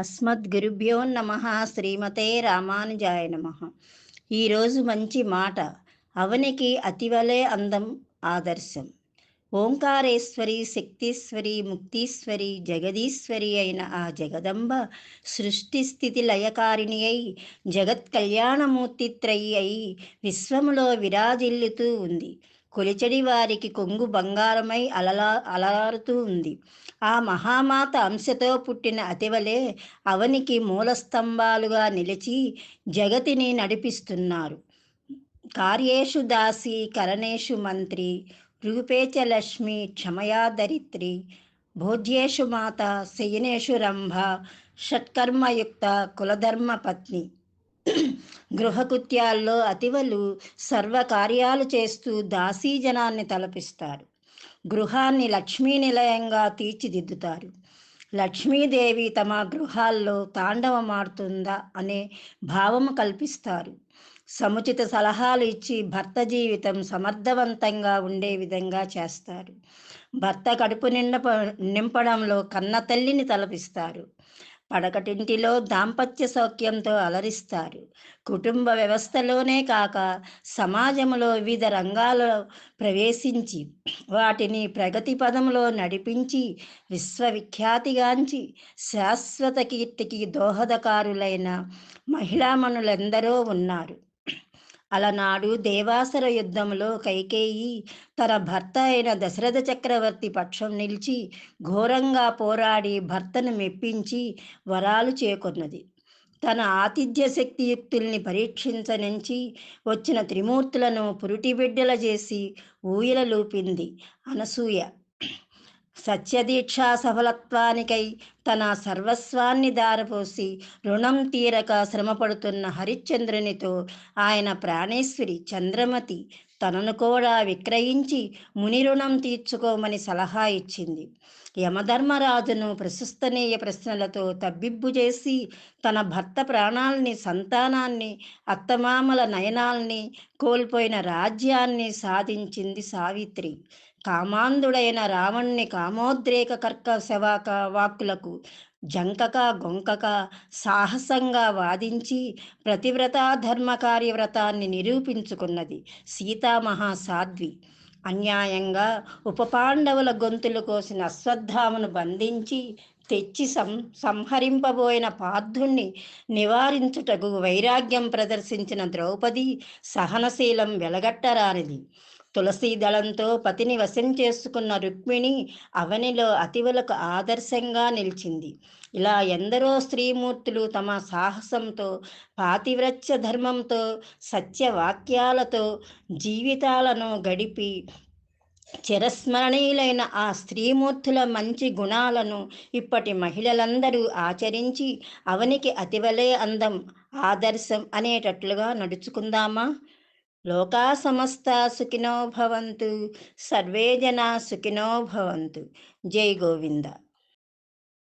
అస్మద్గురుభ్యో నమ శ్రీమతే రామానుజాయ నమ. ఈరోజు మంచి మాట అవనికి అతివలే అందం ఆదర్శం. ఓంకారేశ్వరి శక్తీశ్వరి ముక్తీశ్వరి జగదీశ్వరి అయిన ఆ జగదంబ సృష్టి స్థితి లయకారిణి అయి జగత్ కళ్యాణమూర్తిత్రయి అయి విశ్వములో విరాజిల్లుతూ ఉంది. కొలిచడి వారికి కొంగు బంగారమై అలలా అలలారుతూ ఉంది. ఆ మహామాత అంశతో పుట్టిన అతివలే అవనికి మూలస్తంభాలుగా నిలిచి జగతిని నడిపిస్తున్నారు. కార్యేషు దాసి కరణేషు మంత్రి రూపేచ లక్ష్మి క్షమయా దరిత్రి భోజ్యేషు మాత శయనేషు రంభ షట్కర్మయుక్త కులధర్మ పత్ని గృహకృత్యాల్లో అతివలు సర్వకార్యాలు చేస్తూ దాసీజనాన్ని తలపిస్తారు. గృహాన్ని లక్ష్మీ నిలయంగా తీర్చిదిద్దుతారు. లక్ష్మీదేవి తమ గృహాల్లో తాండవమాడుతుందా అనే భావము కల్పిస్తారు. సముచిత సలహాలు ఇచ్చి భర్త జీవితం సమర్థవంతంగా ఉండే విధంగా చేస్తారు. భర్త కడుపు నిండ నింపడంలో కన్న తల్లిని తలపిస్తారు. పడకటింటిలో దాంపత్య సౌఖ్యంతో అలరిస్తారు. కుటుంబ వ్యవస్థలోనే కాక సమాజంలో వివిధ రంగాల్లో ప్రవేశించి వాటిని ప్రగతి పదంలో నడిపించి విశ్వవిఖ్యాతిగాంచి శాశ్వత కీర్తికి దోహదకారులైన మహిళామణులెందరో ఉన్నారు. అలనాడు దేవాసర యుద్ధంలో కైకేయి తన భర్త అయిన దశరథ చక్రవర్తి పక్షం నిలిచి ఘోరంగా పోరాడి భర్తను మెప్పించి వరాలు చేకొన్నది. తన ఆతిథ్య శక్తియుక్తుల్ని పరీక్షించనించి వచ్చిన త్రిమూర్తులను పురుటి బిడ్డల చేసి ఊయలలూపింది అనసూయ. సత్యదీక్షా సఫలత్వానికై తన సర్వస్వాన్ని దారపోసి రుణం తీరక శ్రమపడుతున్న హరిశ్చంద్రునితో ఆయన ప్రాణేశ్వరి చంద్రమతి తనను కూడా విక్రయించి ముని రుణం తీర్చుకోమని సలహా ఇచ్చింది. యమధర్మరాజును ప్రశస్తనీయ ప్రశ్నలతో తబ్బిబ్బు చేసి తన భర్త ప్రాణాల్ని సంతానాన్ని అత్తమామల నయనాల్ని కోల్పోయిన రాజ్యాన్ని సాధించింది సావిత్రి. కామాంధుడైన రావణ్ణి కామోద్రేక కర్క శవాక వాక్కులకు జంకక గొంకక సాహసంగా వాదించి ప్రతివ్రత ధర్మ కార్యవ్రతాన్ని నిరూపించుకున్నది సీతామహాసాధ్వి. అన్యాయంగా ఉపపాండవుల గొంతులు కోసిన అశ్వత్థామను బంధించి తెచ్చి సం సంహరింపబోయిన పార్థుణ్ణి నివారించుటకు వైరాగ్యం ప్రదర్శించిన ద్రౌపది సహనశీలం వెలగట్టరానిది. తులసీ దళంతో పతిని వశం చేసుకున్న రుక్మిణి అవనిలో అతివులకు ఆదర్శంగా నిలిచింది. ఇలా ఎందరో స్త్రీమూర్తులు తమ సాహసంతో పాతివ్రత్య ధర్మంతో సత్యవాక్యాలతో జీవితాలను గడిపి చిరస్మరణీయులైన ఆ స్త్రీమూర్తుల మంచి గుణాలను ఇప్పటి మహిళలందరూ ఆచరించి అవనికి అతివలే అందం ఆదర్శం అనేటట్లుగా నడుచుకుందామా? లోకా సమస్త సుఖినో భవంతు సర్వే జనా సుఖినో భవంతు. జై గోవింద.